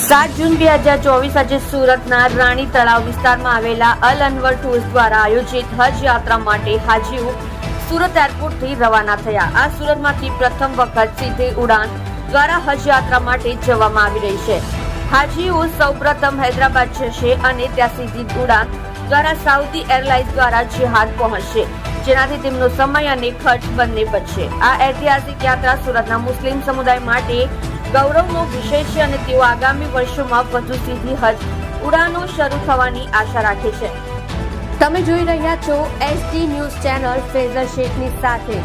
સાત જૂન બે હજાર ચોવીસ આજે સુરતના રાણી તળાવ વિસ્તારમાં આવેલા અલ અનવર ટૂર્સ દ્વારા આયોજિત હજ યાત્રા માટે હાજીઓ સુરત એરપોર્ટથી રવાના થયા. આ સુરતમાંથી પ્રથમ વખત સીધી ઉડાન દ્વારા હજ યાત્રા માટે જવામાં આવી રહી છે. હાજીઓ સૌપ્રથમ હૈદરાબાદ જશે અને ત્યાં સીધી ઉડાન દ્વારા સાઉદી એરલાઇન્સ દ્વારા જિહાદ પહોંચશે, જેનાથી તેમનો સમય અને ખર્ચ બંને બચશે. આ ઐતિહાસિક યાત્રા સુરતના મુસ્લિમ સમુદાય માટે ગૌરવનો વિષય છે અને તેઓ આગામી વર્ષોમાં વધુ સીધી હજ ઉડાનો શરૂ થવાની આશા રાખે છે. તમે જોઈ રહ્યા છો એસટી ન્યૂઝ ચેનલ ફેઝર શેખની સાથે.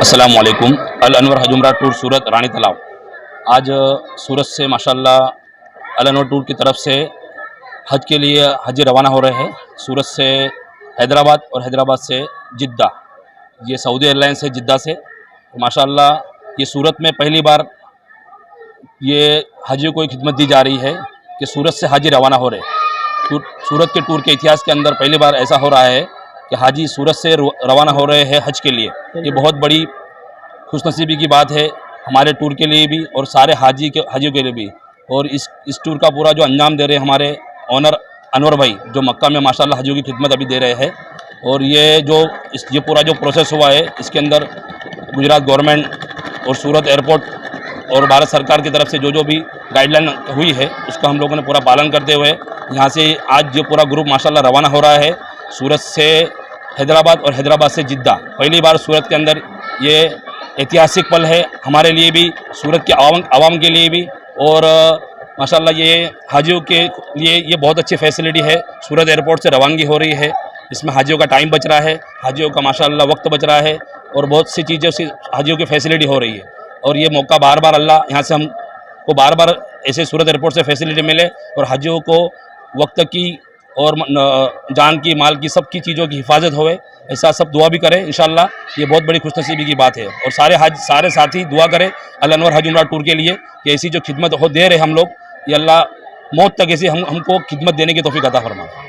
वालेकुम अल अनवर हजुमरा टूर, सूरत, रानी तालाब आज सूरत से, माशाल्लाह, अल अनवर टूर की तरफ़ से हज के लिए हज रवाना हो रहे हैं। सूरत से हैदराबाद और हैदराबाद से जिद्दा। ये सऊदी एयरलाइंस है जिद्दा से। तो माशाल्लाह, ये सूरत में पहली बार ये हाजियों को एक खिदमत दी जा रही है कि सूरत से हाजी रवाना हो रहे सूरत के टूर के इतिहास के अंदर पहली बार ऐसा हो रहा है कि हाजी सूरत से रवाना हो रहे हैं हज के लिए। ये बहुत बड़ी खुशनसीबी की बात है हमारे टूर के लिए भी और सारे हाजी के, हाजियों के लिए भी। और इस इस टूर का पूरा जो अंजाम दे रहे हैं हमारे ऑनर अनवर भाई, जो मक्का में माशाल्लाह हाजियों की खिदमत अभी दे रहे हैं। और ये जो इस, ये पूरा जो प्रोसेस हुआ है, इसके अंदर गुजरात गवर्नमेंट और सूरत एयरपोर्ट और भारत सरकार की तरफ़ से जो जो भी गाइडलाइन हुई है, उसका हम लोगों ने पूरा पालन करते हुए यहाँ से आज ये पूरा ग्रुप माशाल्लाह रवाना हो रहा है। सूरत से हैदराबाद और हैदराबाद से जिद्दा। पहली बार सूरत के अंदर ये ऐतिहासिक पल है, हमारे लिए भी, सूरत के आवाम आवाम के लिए भी। और, माशाल्लाह ये हाजियों के लिए ये बहुत अच्छी फैसिलिटी है। सूरत एयरपोर्ट से रवानगी हो रही है। इसमें हाजियों का टाइम बच रहा है। हाजियों का माशाल्लाह वक्त बच रहा है। और बहुत सी चीज़ें से हाजियों की फैसिलिटी हो रही है। और ये मौका बार बार अल्लाह यहाँ से हमको बार बार ऐसे सूरत एयरपोर्ट से फैसिलिटी मिले और हाजियों को वक्त की और जान की, माल की सब की चीज़ों की हिफाजत होवे, ऐसा सब दुआ भी करें इन ये बहुत बड़ी खुशनसीबी की बात है। और सारे हज, सारे साथी दुआ करें अल अनवर हज उमरा टूर के लिए, कि ऐसी जो खिदमत हो, दे रहे हम लोग, ये अल्लाह मौत तक ऐसी हम, हमको खिदमत देने की तोफ़ी अता फरमाए।